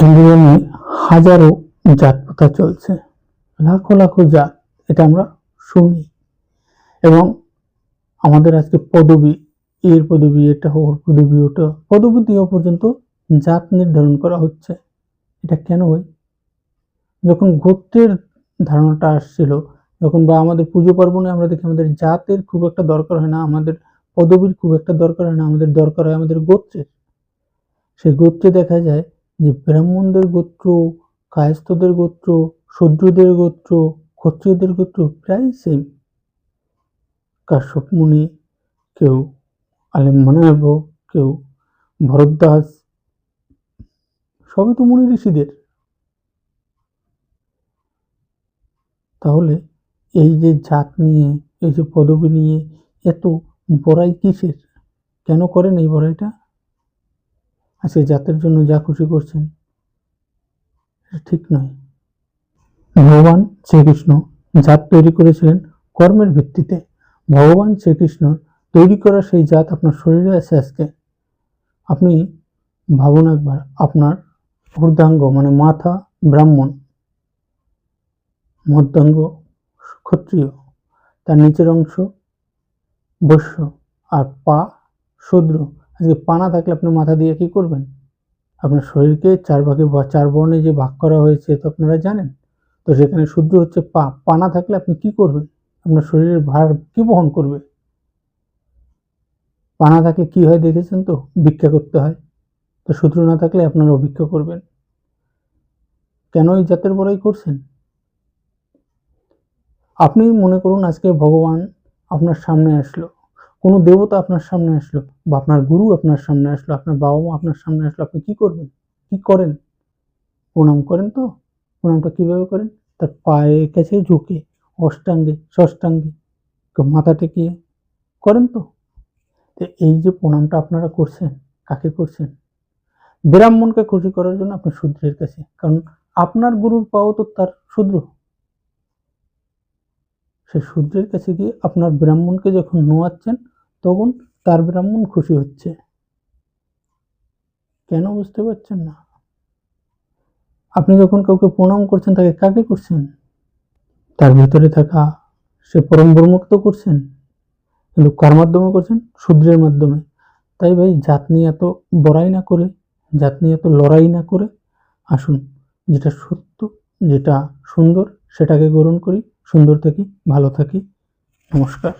হিন্দুধর্মে হাজারো জাত প্রথা চলছে। লাখো লাখো জাত, এটা আমরা শুনি। এবং আমাদের আজকে পদবি, এর পদবি, এটা ওর পদবি, ওটা পদবি দেওয়া পর্যন্ত জাত নির্ধারণ করা হচ্ছে। এটা কেন হয়? যখন গোত্রের ধারণাটা আসছিল, যখন বা আমাদের পুজো পার্বণে আমরা দেখি আমাদের জাতের খুব একটা দরকার হয় না, আমাদের পদবীর খুব একটা দরকার হয় না, আমাদের দরকার হয় আমাদের গোত্রের। সেই গোত্রে দেখা যায় যে ব্রাহ্মণদের গোত্র, কায়স্থদের গোত্র শূদ্রদের গোত্র, ক্ষত্রিয়দের গোত্র প্রায় সেম কাশ্যপ মুনি, কেউ আলেম মনাব কেউ ভরদ্বাস সবই তো মুনি ঋষিদের। তাহলে এই যে জাত নিয়ে, এই যে পদবি নিয়ে এত বড়াই কিসের? কেন করেন এই বড়াইটা? আজকে জাতের জন্য যা খুশি করছেন, এটা ঠিক নয়। ভগবান শ্রীকৃষ্ণ জাত তৈরি করেছিলেন কর্মের ভিত্তিতে। ভগবান শ্রীকৃষ্ণ তৈরি করা সেই জাত আপনার শরীরে আছে আজকে। আপনি ভাবুন একবার, আপনার ঊর্ধ্বাঙ্গ মানে মাথা ব্রাহ্মণ, মধ্যাঙ্গ ক্ষত্রিয়, তার নিচের অংশ বৈশ্য, আর পা শূদ্র। আজকে পানা থাকলে আপনি মাথা দিয়ে কি করবেন? আপনার শরীরকে চার ভাগে চার বর্ণে যে ভাগ করা হয়েছে, তো আপনারা জানেন। তো সেখানে শূদ্র হচ্ছে পা। পানা থাকলে আপনি কি করবেন? আপনার শরীরের ভার কি বহন করবে? পানা থাকলে কি হয় দেখেছেন তো? ভিক্ষা করতে হয়। তো শূদ্র না থাকলে আপনারা ভিক্ষা করবেন। কেন এই জাতের বড়াই করছেন? আপনি মনে করুন আজকে ভগবান আপনার সামনে আসলো। কোনো দেবতা আপনার সামনে আসলো বা আপনার গুরু আপনার সামনে আসলো, আপনার বাবা মা আপনার সামনে আসলো, আপনি কি করবেন? কি করেন? প্রণাম করেন তো? প্রণামটা কীভাবে করেন? তার পায়ের কাছে ঝুঁকে, অষ্টাঙ্গে, ষষ্ঠাঙ্গে মাথা টেকিয়ে করেন তো? এই যে প্রণামটা আপনারা করছেন, কাকে করছেন? ব্রাহ্মণকে খুশি করার জন্য আপনি শূদ্রের কাছে, কারণ আপনার গুরুর পাও তো তার শূদ্র। সে শূদ্রের কাছে গিয়ে আপনার ব্রাহ্মণকে যখন নোয়াচ্ছেন তখন তার ব্রাহ্মণ খুশি হচ্ছে। কেন বুঝতে পারছেন না? আপনি যখন কাউকে প্রণাম করছেন, তাকে কাকে করছেন? তার ভিতরে থাকা সে পরম ব্রহ্মকে করছেন, কিন্তু কার মাধ্যমে করছেন? শূদ্রের মাধ্যমে। তাই ভাই জাত নিয়ে এত বড়াই না করে জাত নিয়ে এত লড়াই না করে, আসুন, যেটা সত্য, যেটা সুন্দর, সেটাকে গ্রহণ করি, সুন্দর থাকি, ভালো থাকি। নমস্কার।